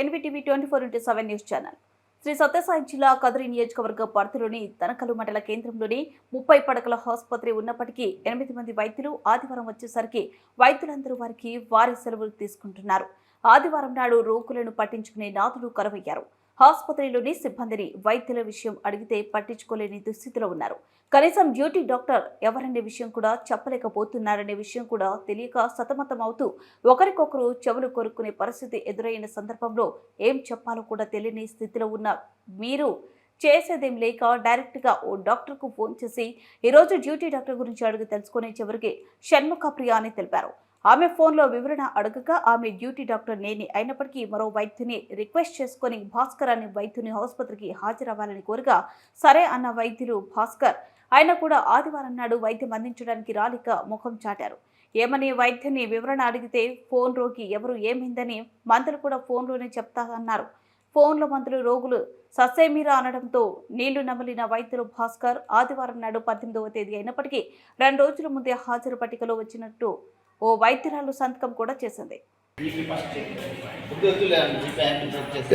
NVTV twenty four into seven news channel. Shri Satyasai జిల్లా కదిరి నియోజకవర్గ పరిధిలోని తనకలు మండల కేంద్రంలోని ముప్పై పడకల ఆసుపత్రి ఉన్నప్పటికీ ఎనిమిది మంది వైద్యులు ఆదివారం వచ్చేసరికి వైద్యులందరూ వారికి వారి సెలవులు తీసుకుంటున్నారు. ఆదివారం నాడు రోగులను పట్టించుకునే నాదులు కరువయ్యారు. ఆసుపత్రిలోని సిబ్బందిని వైద్యుల విషయం అడిగితే పట్టించుకోలేని దుస్థితిలో ఉన్నారు. కనీసం డ్యూటీ డాక్టర్ ఎవరనే విషయం కూడా చెప్పలేకపోతున్నారనే విషయం కూడా తెలియక సతమతం అవుతూ ఒకరికొకరు చెవులు కొరుక్కునే పరిస్థితి ఎదురైన సందర్భంలో ఏం చెప్పాలో కూడా తెలియని స్థితిలో ఉన్న మీరు చేసేదేం లేక డైరెక్ట్గా ఓ డాక్టర్కు ఫోన్ చేసి ఈరోజు డ్యూటీ డాక్టర్ గురించి అడిగి తెలుసుకునే చివరికి షణ్ముఖ ప్రియ అని తెలిపారు. ఆమె ఫోన్లో వివరణ అడగగా ఆమె డ్యూటీ డాక్టర్ నేని అయినప్పటికీ మరో వైద్యుని రిక్వెస్ట్ చేసుకుని భాస్కర్ అనే వైద్యుని ఆసుపత్రికి హాజరవ్వాలని కోరగా సరే అన్న వైద్యులు భాస్కర్. ఆయన కూడా ఆదివారం నాడు వైద్యం అందించడానికి రాలిక ముఖం చాటారు. ఏమని వైద్యుని వివరణ అడిగితే ఫోన్ రోగి ఎవరు ఏమైందని మందులు కూడా ఫోన్లోనే చెప్తానన్నారు. ఫోన్లో మందులు రోగులు ససేమీరా అనడంతో నీళ్ళు నమలిన వైద్యులు భాస్కర్ ఆదివారం నాడు పద్దెనిమిదవ తేదీ అయినప్పటికీ రెండు రోజుల ముందే హాజరు పట్టికలో వచ్చినట్టు ఓ వైద్యురాలు సంతకం కూడా చేసింది.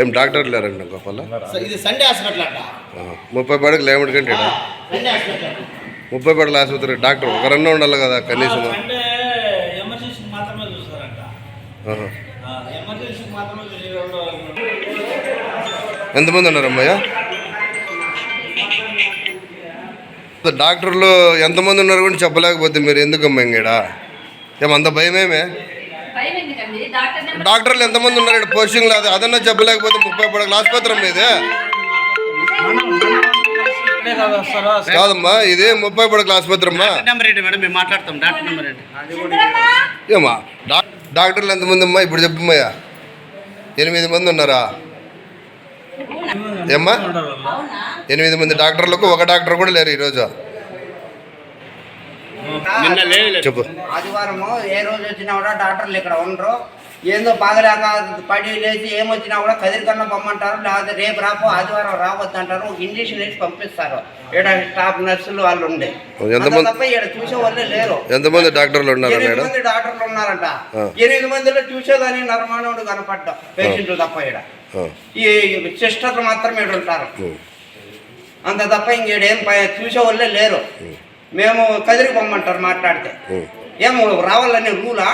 ఏం డాక్టర్ లేరండి గోపాల? ఇది సండే హాస్పిటల్ అంట. ఆహా. ముప్పై పడకలు ఏమిటి కంటే సండే హాస్పిటల్ ముప్పై పడకల ఆసుపత్రి డాక్టర్ ఒకరన్నా ఉండాలి కదా కనీసం. అంటే ఎమర్జెన్సీకి మాత్రమే చూస్తారంట. ఆహా. ఆ, ఎమర్జెన్సీకి మాత్రమే చూసేవాళ్ళు ఎంతమంది ఉన్నారు అమ్మయ్య డాక్టర్లు ఎంతమంది ఉన్నారు కూడా చెప్పలేకపోతే మీరు ఎందుకు అమ్మాయిడా ఏమంత భయమేమే? డాక్టర్లు ఎంతమంది ఉన్నారు ఇక్కడ పోస్టింగ్ లేదు అదన్నా చెప్పలేకపోతే ముప్పై పడకల ఆసుపత్రి వస్తారా కాదమ్మా ఇది ముప్పై పడకల ఆసుపత్రి అమ్మా నెంబర్ ఏంటి మేడం? మేము మాట్లాడతాం. డాక్టర్ నెంబర్ ఏంటి? ఏమా డాక్టర్లు ఎంతమంది అమ్మా ఇప్పుడు చెప్పమ్మయ్యా. ఎనిమిది మంది ఉన్నారా? ఏమ్మా? ఎనిమిది మంది డాక్టర్లకు ఒక డాక్టర్ కూడా లేరు ఈరోజు. చెప్పు. ఆదివారము ఏ రోజు వచ్చినా కూడా డాక్టర్లు ఇక్కడ ఉండరు. ఏందో బాగలేక పడి లేచి ఏమొచ్చినా కూడా కదిరికన్నా పొమ్మంటారు లేకపోతే రేపు రాపో ఆదివారం రావద్దు అంటారు. ఇంజక్షన్ వేసి పంపిస్తారు. ఇక్కడ స్టాఫ్ నర్సులు వాళ్ళు ఉండే. తప్ప ఇక్కడ చూసే వాళ్ళే లేరు. ఎంతమంది డాక్టర్లు ఉన్నారు ఎనిమిది మంది డాక్టర్లు ఉన్నారంట. ఎనిమిది మందిలో చూసేదాని నరమానవుడు కనపడ్డా. పేషెంట్లు తప్ప ఇక్కడ ఈ సిస్టర్లు మాత్రమే ఇక్కడ ఉంటారు. అంత తప్ప ఇంకేడేం ప- చూసే వాళ్ళే లేరు. మేము కదిరికి పొమ్మంటారు మాట్లాడితే. ఏమో రావాలనే రూలా.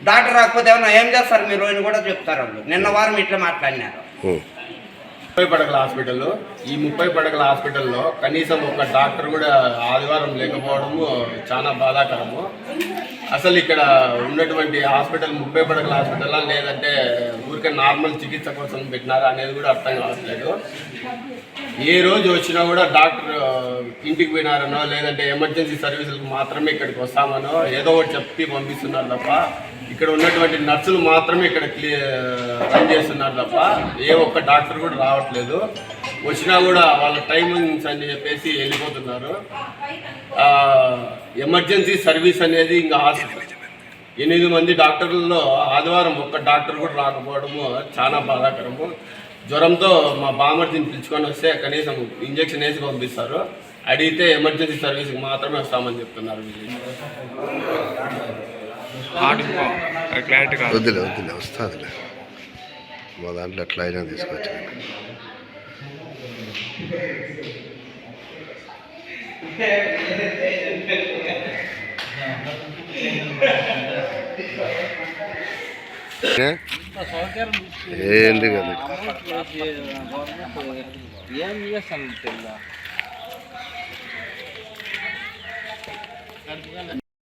డాక్టర్ రాకపోతే ఏమన్నా ఏం చేస్తారు మీరు అని కూడా చెప్తారు వాళ్ళు నిన్న వారం ఇట్లా మాట్లాడినారు. ముప్పై పడకల హాస్పిటల్లో ఈ ముప్పై పడకల హాస్పిటల్లో కనీసం ఒక డాక్టర్ కూడా ఆదివారం లేకపోవడము చాలా బాధాకరము అసలు ఇక్కడ ఉన్నటువంటి హాస్పిటల్ ముప్పై పడకల హాస్పిటల్ లేదంటే ఊరికే నార్మల్ చికిత్స కోసం పెట్టినారా అనేది కూడా అర్థం కావట్లేదు ఏ రోజు వచ్చినా కూడా డాక్టర్ ఇంటికి పోయినారనో లేదంటే ఎమర్జెన్సీ సర్వీసులకు మాత్రమే ఇక్కడికి వస్తామనో ఏదో ఒకటి చెప్పి పంపిస్తున్నారు తప్ప ఇక్కడ ఉన్నటువంటి నర్సులు మాత్రమే ఇక్కడ క్లియర్ రన్ చేస్తున్నారు తప్ప ఏ ఒక్క డాక్టర్ కూడా రావట్లేదు. వచ్చినా కూడా వాళ్ళ టైమింగ్స్ అని చెప్పేసి వెళ్ళిపోతున్నారు. ఎమర్జెన్సీ సర్వీస్ అనేది ఇంకా హాస్పిటల్. ఎనిమిది మంది డాక్టర్లలో ఆదివారం ఒక్క డాక్టర్ కూడా రాకపోవడము చాలా బాధాకరము. జ్వరంతో మా బామర్దిని పిలుచుకొని వస్తే కనీసం ఇంజెక్షన్ వేసి పంపిస్తారు. అడిగితే ఎమర్జెన్సీ సర్వీస్కి మాత్రమే వస్తామని చెప్తున్నారు వద్దులే వద్దులే వస్తుందిలే. మా దాంట్లో ఎట్లా అయినా తీసుకొచ్చాను. ఏ? ఏంది కదా ఏం చేస్తాను